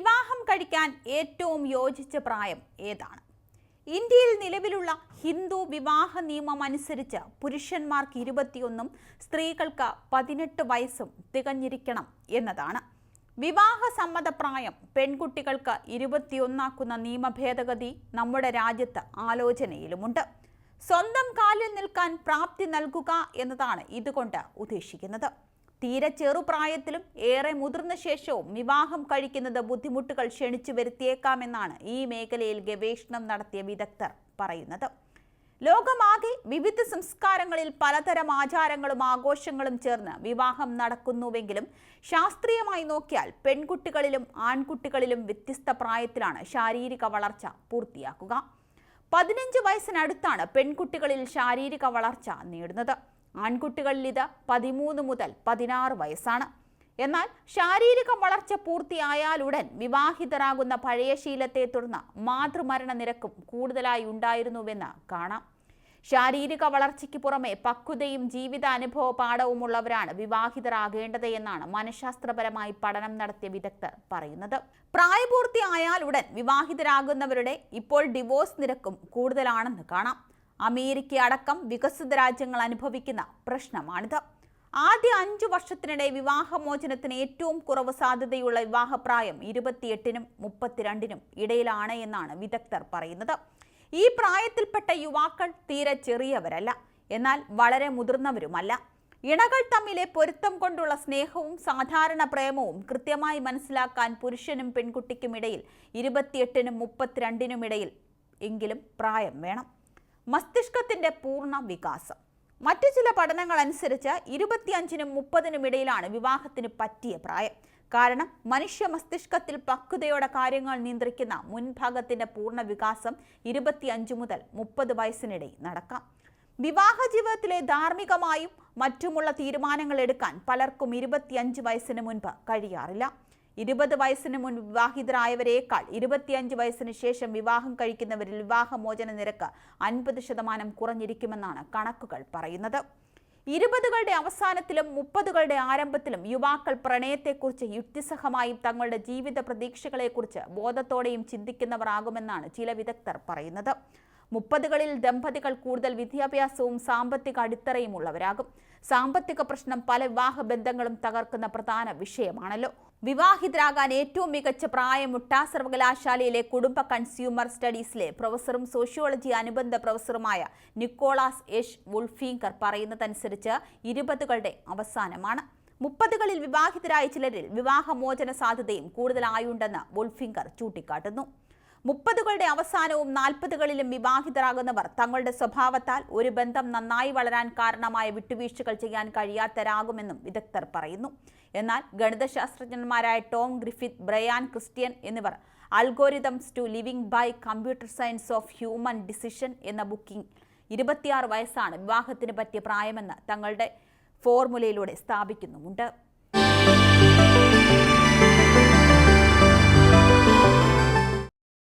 വിവാഹം കഴിക്കാൻ ഏറ്റവും യോജിച്ച പ്രായം ഏതാണ്? ഇന്ത്യയിൽ നിലവിലുള്ള ഹിന്ദു വിവാഹ നിയമം അനുസരിച്ച് പുരുഷന്മാർക്ക് ഇരുപത്തിയൊന്നും സ്ത്രീകൾക്ക് പതിനെട്ട് വയസ്സും തികഞ്ഞിരിക്കണം എന്നതാണ്. വിവാഹ സമ്മത പ്രായം പെൺകുട്ടികൾക്ക് ഇരുപത്തിയൊന്നാക്കുന്ന നിയമ ഭേദഗതി നമ്മുടെ രാജ്യത്ത് ആലോചനയിലുമുണ്ട്. സ്വന്തം കാലിൽ നിൽക്കാൻ പ്രാപ്തി നൽകുക എന്നതാണ് ഇതുകൊണ്ട് ഉദ്ദേശിക്കുന്നത്. തീരെ ചെറുപ്രായത്തിലും ഏറെ മുതിർന്ന ശേഷവും വിവാഹം കഴിക്കുന്നത് ബുദ്ധിമുട്ടുകൾ ക്ഷണിച്ചു വരുത്തിയേക്കാമെന്നാണ് ഈ മേഖലയിൽ ഗവേഷണം നടത്തിയ വിദഗ്ധർ പറയുന്നത്. ലോകമാകെ വിവിധ സംസ്കാരങ്ങളിൽ പലതരം ആചാരങ്ങളും ആഘോഷങ്ങളും ചേർന്ന് വിവാഹം നടക്കുന്നുവെങ്കിലും ശാസ്ത്രീയമായി നോക്കിയാൽ പെൺകുട്ടികളിലും ആൺകുട്ടികളിലും വ്യത്യസ്ത പ്രായത്തിലാണ് ശാരീരിക വളർച്ച പൂർത്തിയാക്കുക. പതിനഞ്ച് വയസ്സിനടുത്താണ് പെൺകുട്ടികളിൽ ശാരീരിക വളർച്ച നേടുന്നത്. ആൺകുട്ടികളിൽ ഇത് പതിമൂന്ന് മുതൽ പതിനാറ് വയസ്സാണ്. എന്നാൽ ശാരീരിക വളർച്ച പൂർത്തിയായാലുടൻ വിവാഹിതരാകുന്ന പഴയ ശീലത്തെ തുടർന്ന് മാതൃമരണ നിരക്കും കൂടുതലായി ഉണ്ടായിരുന്നുവെന്ന് കാണാം. ശാരീരിക വളർച്ചയ്ക്ക് പുറമെ പക്വതയും ജീവിത അനുഭവ പാഠവുമുള്ളവരാണ് വിവാഹിതരാകേണ്ടത് എന്നാണ് മനഃശാസ്ത്രപരമായി പഠനം നടത്തിയ വിദഗ്ധർ പറയുന്നത്. പ്രായപൂർത്തിയായാലുടൻ വിവാഹിതരാകുന്നവരുടെ ഇപ്പോൾ ഡിവോഴ്സ് നിരക്കും കൂടുതലാണെന്ന് കാണാം. അമേരിക്ക അടക്കം വികസിത രാജ്യങ്ങൾ അനുഭവിക്കുന്ന പ്രശ്നമാണിത്. ആദ്യ അഞ്ചു വർഷത്തിനിടെ വിവാഹമോചനത്തിന് ഏറ്റവും കുറവ് സാധ്യതയുള്ള വിവാഹപ്രായം ഇരുപത്തിയെട്ടിനും മുപ്പത്തിരണ്ടിനും ഇടയിലാണ് എന്നാണ് വിദഗ്ധർ പറയുന്നത്. ഈ പ്രായത്തിൽപ്പെട്ട യുവാക്കൾ തീരെ ചെറിയവരല്ല എന്നാൽ വളരെ മുതിർന്നവരുമല്ല. ഇണകൾ തമ്മിലെ പൊരുത്തം കൊണ്ടുള്ള സ്നേഹവും സാധാരണ പ്രേമവും കൃത്യമായി മനസ്സിലാക്കാൻ പുരുഷനും പെൺകുട്ടിക്കും ഇടയിൽ ഇരുപത്തിയെട്ടിനും മുപ്പത്തിരണ്ടിനും ഇടയിൽ എങ്കിലും പ്രായം വേണം. മസ്തിഷ്കത്തിന്റെ പൂർണ വികാസം. മറ്റു ചില പഠനങ്ങൾ അനുസരിച്ച് ഇരുപത്തിയഞ്ചിനും മുപ്പതിനും ഇടയിലാണ് വിവാഹത്തിന് പറ്റിയ പ്രായം. കാരണം മനുഷ്യ മസ്തിഷ്കത്തിൽ പക്വതയോടെ കാര്യങ്ങൾ നിയന്ത്രിക്കുന്ന മുൻഭാഗത്തിന്റെ പൂർണ വികാസം ഇരുപത്തിയഞ്ച് മുതൽ മുപ്പത് വയസ്സിനിടയിൽ നടക്കാം. വിവാഹ ജീവിതത്തിലെ ധാർമ്മികമായും മറ്റുമുള്ള തീരുമാനങ്ങൾ എടുക്കാൻ പലർക്കും ഇരുപത്തിയഞ്ച് വയസ്സിന് മുൻപ് കഴിയാറില്ല. ഇരുപത് വയസ്സിന് മുൻ വിവാഹിതരായവരേക്കാൾ ഇരുപത്തിയഞ്ച് വയസ്സിന് ശേഷം വിവാഹം കഴിക്കുന്നവരിൽ വിവാഹമോചന നിരക്ക് അൻപത് ശതമാനം കുറഞ്ഞിരിക്കുമെന്നാണ് കണക്കുകൾ പറയുന്നത്. ഇരുപതുകളുടെ അവസാനത്തിലും മുപ്പതുകളുടെ ആരംഭത്തിലും യുവാക്കൾ പ്രണയത്തെക്കുറിച്ച് യുക്തിസഹമായും തങ്ങളുടെ ജീവിത പ്രതീക്ഷകളെക്കുറിച്ച് ബോധത്തോടെയും ചിന്തിക്കുന്നവരാകുമെന്നാണ് ചില വിദഗ്ധർ പറയുന്നത്. മുപ്പതുകളിൽ ദമ്പതികൾ കൂടുതൽ വിദ്യാഭ്യാസവും സാമ്പത്തിക അടിത്തറയും ഉള്ളവരാകും സാമ്പത്തിക പ്രശ്നം പല വിവാഹ ബന്ധങ്ങളും തകർക്കുന്ന പ്രധാന വിഷയമാണല്ലോ. വിവാഹിതരാകാൻ ഏറ്റവും മികച്ച പ്രായമുട്ട സർവകലാശാലയിലെ കുടുംബ കൺസ്യൂമർ സ്റ്റഡീസിലെ പ്രൊഫസറും സോഷ്യോളജി അനുബന്ധ പ്രൊഫസറുമായ നിക്കോളാസ് എഷ് വുൾഫീങ്കർ പറയുന്നതനുസരിച്ച് ഇരുപതുകളുടെ അവസാനമാണ്. മുപ്പതുകളിൽ വിവാഹിതരായ ചിലരിൽ വിവാഹമോചന സാധ്യതയും കൂടുതലായുണ്ടെന്ന് വുൾഫിംഗർ ചൂണ്ടിക്കാട്ടുന്നു. മുപ്പതുകളുടെ അവസാനവും നാൽപ്പതുകളിലും വിവാഹിതരാകുന്നവർ തങ്ങളുടെ സ്വഭാവത്താൽ ഒരു ബന്ധം നന്നായി വളരാൻ കാരണമായ വിട്ടുവീഴ്ചകൾ ചെയ്യാൻ കഴിയാത്തരാകുമെന്നും വിദഗ്ധർ പറയുന്നു. എന്നാൽ ഗണിതശാസ്ത്രജ്ഞന്മാരായ ടോം ഗ്രിഫിത് ബ്രയാൻ ക്രിസ്ത്യൻ എന്നിവർ algorithms to living by computer science of human decision എന്ന ബുക്കിംഗ് ഇരുപത്തിയാറ് വയസ്സാണ് വിവാഹത്തിന് പറ്റിയ പ്രായമെന്ന് തങ്ങളുടെ ഫോർമുലയിലൂടെ സ്ഥാപിക്കുന്നുമുണ്ട്.